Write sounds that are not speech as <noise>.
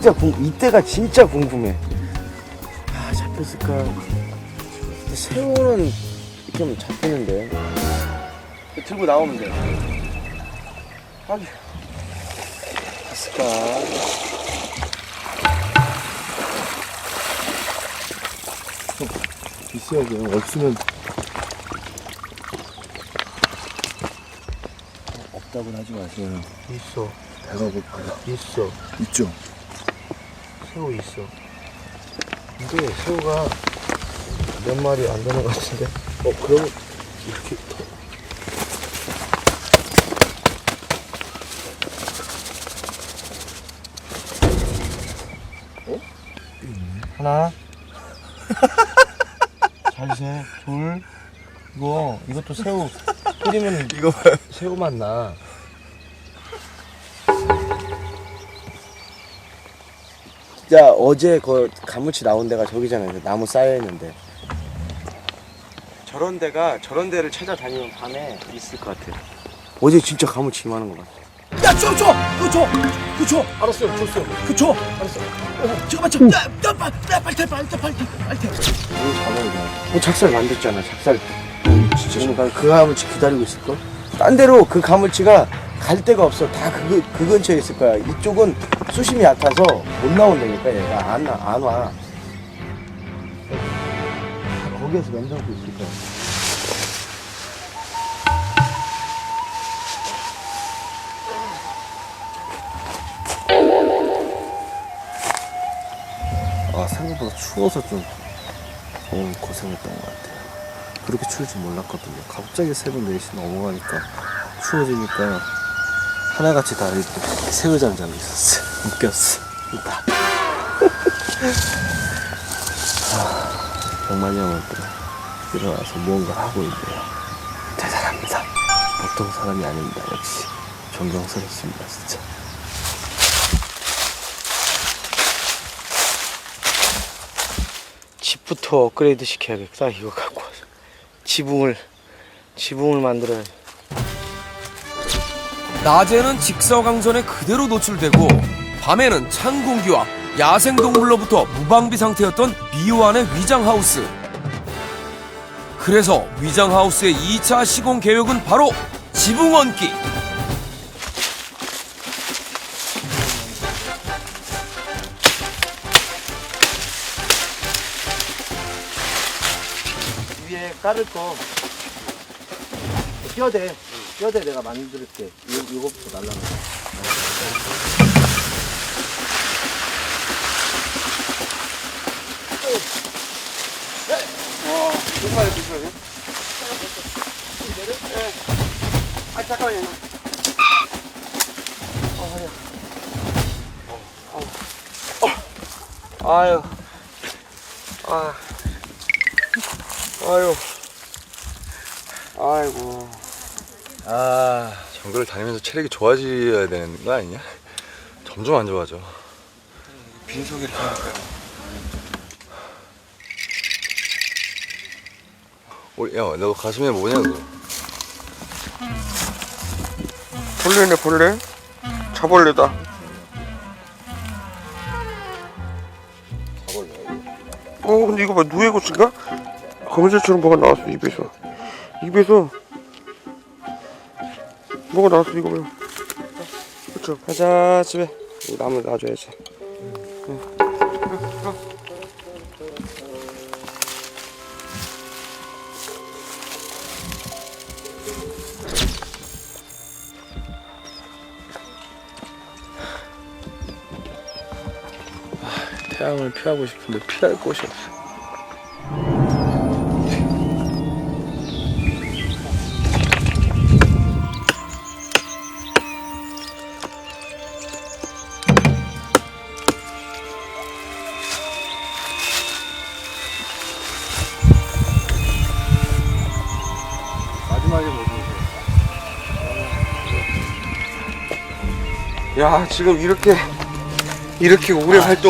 진짜 궁 이때가 진짜 궁금해. 아 잡혔을까? 근데 새우는 이렇게 하면 잡히는데. 들고 나오면 돼. 아니. 있을까? 있어야죠. 없으면 없다고는 하지 마세요. 있어. 배가 고파요. 있어. 있죠. 새우 있어. 근데 새우가 몇 마리 안 되는 것 같은데. 어 그럼 이렇게 더 하나. <laughs> 잘 세. 둘. 이거 이것도 새우 끓이면 <laughs> 이거 봐요. 새우 맛 나. 자 어제 그 가무치 나온 데가 저기잖아요. 그 나무 쌓여 있는데. 저런 데가 저런 데를 찾아다니면 밤에 있을 것 같아. 어제 진짜 가무치 이만한 거 봤어. 야, 줘, 줘! 그거 줘! 그거 줘! 알았어요. 줬어요. 그거 줘! 알았어. 잠깐만, 잠깐만. 야, 야, 빨리, 빨리, 빨리, 빨리, 빨리, 빨리, 빨리. 이거 잡아야 돼. 어, 작살 만들었잖아, 작살. 진짜 그러니까 그 가물치 기다리고 있을 걸? 딴 데로 그 가물치가 갈 데가 없어. 다 그, 그 근처에 있을 거야. 이쪽은 수심이 얕아서 못 나온다니까, 얘가. 안, 와- 안 와. 다 거기에서 면담고 있을 거야. 아 생각보다 추워서 좀 너무 고생했던 것 같아요. 그렇게 추울 줄 몰랐거든요. 갑자기 새벽 4시 넘어가니까 추워지니까 하나같이 다 이렇게 새우잠 자고 있었어요. 웃겼어. 다. <laughs> 아, 병만이 형은 또 일어나서 무언가 하고 있네요. 대단합니다. 보통 사람이 아닙니다. 역시 존경스럽습니다. 진짜. 집부터 업그레이드 시켜야겠다, 이거 갖고 와서. 지붕을, 지붕을 만들어야 돼. 낮에는 직사광선에 그대로 노출되고 밤에는 찬 공기와 야생동물로부터 무방비 상태였던 미호안의 위장하우스. 그래서 위장하우스의 2차 시공 계획은 바로 지붕 얹기. 위에 깔을 거 뼈대 뼈대 내가 만들게 요, 요거부터 날라가 어, 아유 아 아유. 아이고. 아 정글을 다니면서 체력이 좋아져야 되는 거 아니냐? 점점 안 좋아져 빈속에 하니까. 우리 야 너 가슴에 뭐냐고 벌레네, 벌레. 자벌레다. 어, 근데 이거 봐, 누에고스인가? 거미줄처럼 뭐가 나왔어, 입에서. 입에서. 뭐가 나왔어, 이거 봐. 그쵸. 가자, 집에. 이 나무 놔줘야지. 태양을 피하고 싶은데 피할 곳이 없어. 마지막에 뭐 야, 지금 이렇게, 이렇게 오래 활동